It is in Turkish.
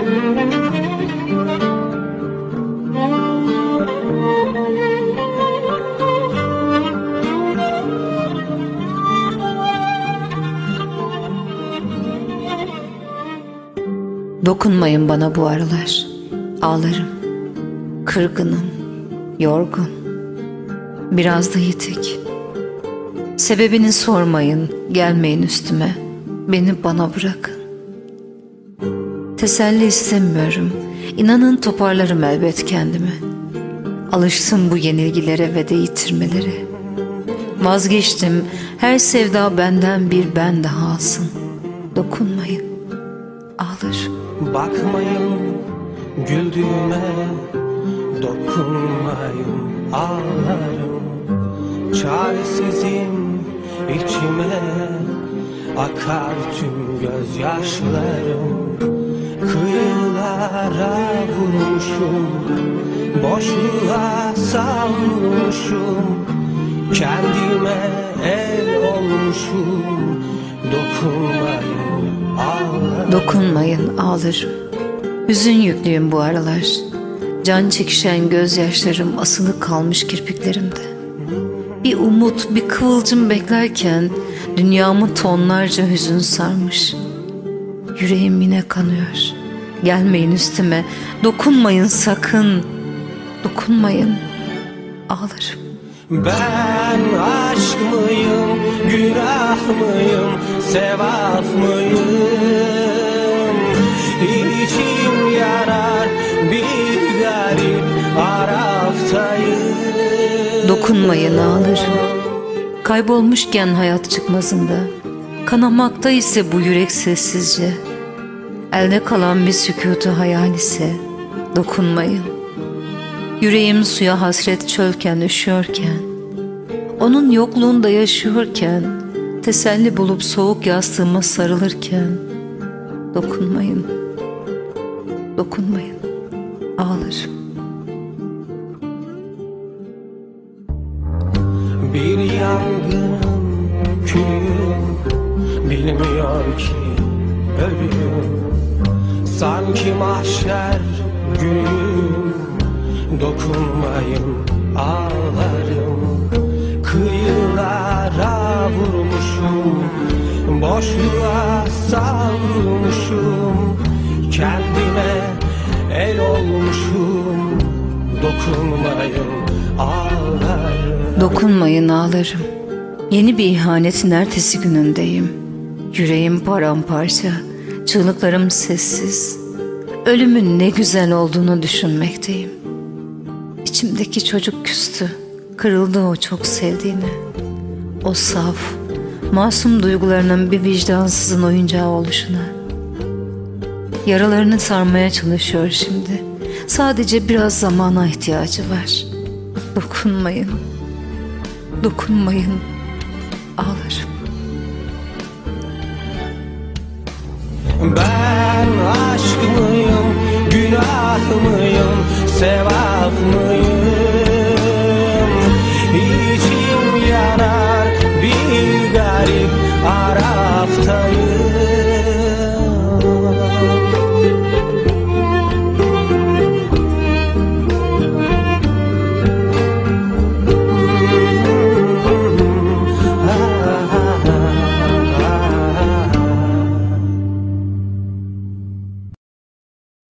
Dokunmayın bana bu aralar. Ağlarım. Kırgınım. Yorgun. Biraz da yitik. Sebebini sormayın. Gelmeyin üstüme. Beni bana bırakın. Teselli istemiyorum. İnanın toparlarım elbet kendimi. Alıştım bu yenilgilere ve de yitirmelere. Vazgeçtim. Her sevda benden bir ben daha alsın. Dokunmayın. Ağlarım. Bakmayın güldüğüme Dokunmayın ağlarım Çaresizim içime Akar tüm gözyaşlarım vurmuşum Boşluğa savrulmuşum Kendime el olmuşum Dokunmayın ağlarım Dokunmayın ağlarım. Hüzün yüklüyüm bu aralar. Can çekişen gözyaşlarım asılı kalmış kirpiklerimde. Bir umut, bir kıvılcım beklerken dünyamı tonlarca hüzün sarmış. Yüreğim yine kanıyor. Gelmeyin üstüme, dokunmayın sakın. Dokunmayın. Ağlarım. Ben aşk mıyım, günah mıyım, sevap mıyım? İçim yarar, bir garip araftayım. Dokunmayın ağlarım. Kaybolmuşken hayat çıkmazında, kanamakta ise bu yürek sessizce. Elde kalan bir sükutu hayal ise dokunmayın. Yüreğim suya hasret çölken üşüyorken, onun yokluğunda yaşıyorken, teselli bulup soğuk yastığıma sarılırken, dokunmayın, dokunmayın, ağlarım. Bir yangının külüyüm, bilmiyor ki ölüyüm. Sanki mahşer günüyüm, dokunmayın ağlarım. Kıyılara vurmuşum, boşluğa savrulmuşum. Kendime el olmuşum, dokunmayın ağlarım. Dokunmayın ağlarım. Yeni bir ihanetin ertesi günündeyim. Yüreğim paramparça, çığlıklarım sessiz. Ölümün ne güzel olduğunu düşünmekteyim. İçimdeki çocuk küstü, kırıldı o çok sevdiğine. O saf, masum duygularının bir vicdansızın oyuncağı oluşuna. Yaralarını sarmaya çalışıyor şimdi. Sadece biraz zamana ihtiyacı var. Dokunmayın. Dokunmayın. se va.